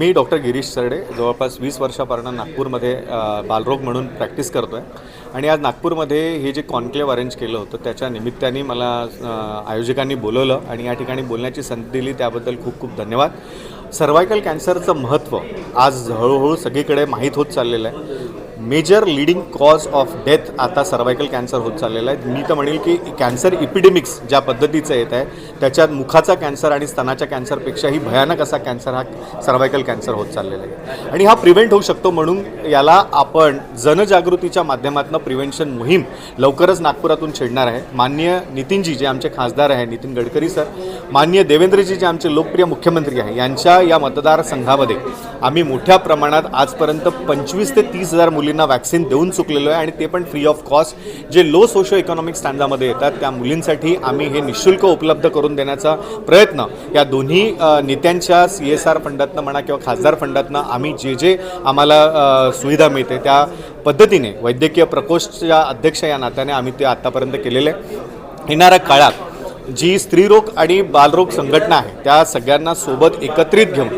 मी doctor Girish सरडे जवळपास वीस वर्षापासून नागपूरमध्ये बालरोग म्हणून प्रॅक्टिस करतो आहे आणि आज नागपूरमध्ये हे जे कॉन्क्लेव्ह अरेंज केलं होतं त्याच्या निमित्ताने मला आयोजकांनी बोलवलं आणि या ठिकाणी बोलण्याची संधी दिली त्याबद्दल खूप खूप धन्यवाद. सर्वायकल कॅन्सरचं महत्त्व आज हळूहळू सगळीकडे माहीत होत चाललेलं आहे. Major leading cause of death आता सर्वायकल कॅन्सर होत चाललेला आहे. मी तर म्हणेल की कॅन्सर इपिडेमिक्स ज्या पद्धतीचं येत आहे त्याच्यात मुखाचा कॅन्सर आणि स्तनाच्या कॅन्सरपेक्षाही भयानक असा कॅन्सर हा सर्वायकल कॅन्सर होत चाललेला आहे. आणि हा प्रिव्हेंट होऊ शकतो म्हणून याला आपण जनजागृतीच्या माध्यमातून प्रिव्हेन्शन मोहीम लवकरच नागपुरातून छेडणार आहे. मान्य नितीनजी जे आमचे खासदार आहे नितीन गडकरी सर मान्य देवेंद्रजी जे आमचे लोकप्रिय मुख्यमंत्री आहे यांच्या या मतदारसंघामध्ये आम्ही मोठ्या प्रमाणात आजपर्यंत पंचवीस ते तीस हजार मुली मुलींना वॅक्सिन देऊन चुकलेलो आहे आणि ते पण फ्री ऑफ कॉस्ट जे लो सोशो इकॉनॉमिक स्टँडामध्ये येतात त्या मुलींसाठी आम्ही हे निशुल्क उपलब्ध करून देण्याचा प्रयत्न या दोन्ही नेत्यांच्या सी एस आर फंडातनं म्हणा किंवा खासदार फंडातनं आम्ही जे जे आम्हाला सुविधा मिळते त्या पद्धतीने वैद्यकीय प्रकोष्ठच्या अध्यक्ष या नात्याने आम्ही ते आत्तापर्यंत केलेले आहे. येणाऱ्या काळात जी स्त्रीरोग आणि बालरोग संघटना आहे त्या सगळ्यांना सोबत एकत्रित घेऊन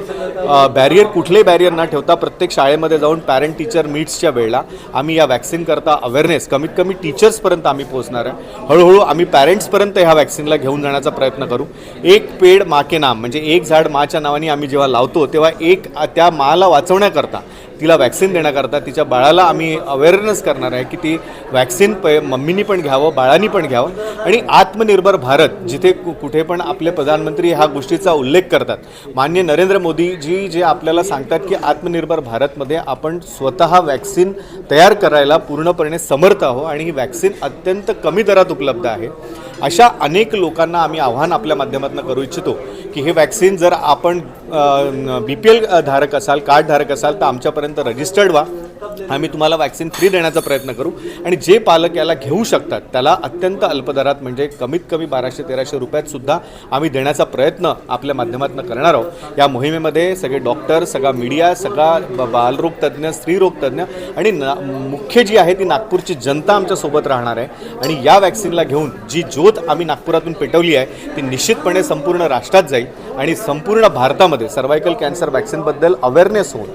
बॅरियर कुठले बॅरियर न ठेवता प्रत्येक शाळेमध्ये जाऊन पॅरेंट टीचर मीट्सच्या वेळेला आम्ही या वॅक्सिन करता अवेअरनेस कमीत कमी टीचर्सपर्यंत आम्ही पोहोचणार आहे. हळूहळू आम्ही पॅरेंट्सपर्यंत ह्या वॅक्सिनला घेऊन जाण्याचा प्रयत्न करू. एक पेड माके नाम म्हणजे एक झाड माच्या नावाने आम्ही जेव्हा लावतो तेव्हा एक त्या माला वाचवण्याकरता तिला वॅक्सिन देण्याकरता तिच्या बाळाला आम्ही अवेअरनेस करणार आहे की ती वॅक्सिन प मम्मीनी पण घ्यावं बाळांनी पण घ्यावं. आणि आत्मनिर्भर भारत जिथे कु- कुठे पण आपले प्रधानमंत्री ह्या गोष्टीचा उल्लेख करतात. मान्य नरेंद्र मोदी जी आपल्याला सांगतात की आत्मनिर्भर भारतमध्ये आपण स्वतः वॅक्सिन तयार करायला पूर्णपणे समर्थ आहो आणि ही वॅक्सिन अत्यंत कमी दरात उपलब्ध आहे. अशा अनेक लोकांना आम्ही आव्हान आपल्या माध्यमातून करू इच्छितो की हे वॅक्सिन जर आपण बी पी एल धारक असाल कार्डधारक असाल तर आमच्यापर्यंत रजिस्टर्ड व्हा. आम्ही तुम्हाला वॅक्सिन फ्री देण्याचा प्रयत्न करू. आणि जे पालक याला घेऊ शकतात त्याला अत्यंत अल्पदरात म्हणजे कमीत कमी बाराशे तेराशे रुपयात सुद्धा आम्ही देण्याचा प्रयत्न आपल्या माध्यमातून करणार आहोत. या मोहिमेमध्ये सगळे डॉक्टर सगळा मीडिया सगळा ब- बालरोग तज्ज्ञ स्त्रीरोग तज्ज्ञ आणि ना मुख्य जी आहे ती नागपूरची जनता आमच्यासोबत राहणार आहे. आणि या वॅक्सिनला घेऊन जी ज्योत आम्ही नागपुरातून पेटवली आहे ती निश्चितपणे संपूर्ण राष्ट्रात जाईल. आणि संपूर्ण भारतामध्ये सर्वायकल कॅन्सर वॅक्सिनबद्दल अवेअरनेस होऊन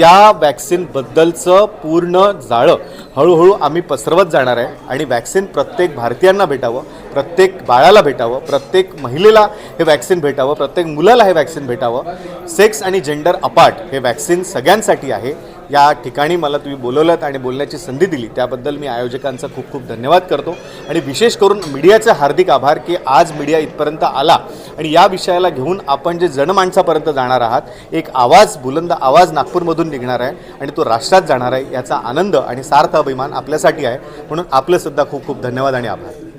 त्या वॅक्सिनबद्दलचं पूर्ण जाळं. हळूहळू आम्ही पसरवत जाणार आहे आणि वॅक्सिन प्रत्येक भारतीयांना भेटावं प्रत्येक बाळाला भेटावं प्रत्येक महिलेला हे वॅक्सिन भेटावं प्रत्येक मुलाला हे वॅक्सिन भेटावं. सेक्स आणि जेंडर अपार्ट हे वॅक्सिन सगळ्यांसाठी आहे. या ठिकाणी मला तुम्ही बोलवलं आणि बोलण्याची संधी दिली. त्याबद्दल मी आयोजकांचा खूप खूप धन्यवाद करतो. आणि विशेष करून मीडियाचे हार्दिक आभार की आज मीडिया इथपर्यंत आला. आणि या विषयाला घेऊन आपण जे जनमाणसापर्यंत जाणार आहात एक आवाज बुलंद आवाज नागपूरमधून निघणार आहे आणि तो राष्ट्रात जाणार आहे याचा आनंद आणि सार्थ अभिमान आपल्यासाठी आहे. म्हणून आपलं सुद्धा खूप खूप धन्यवाद आणि आभार.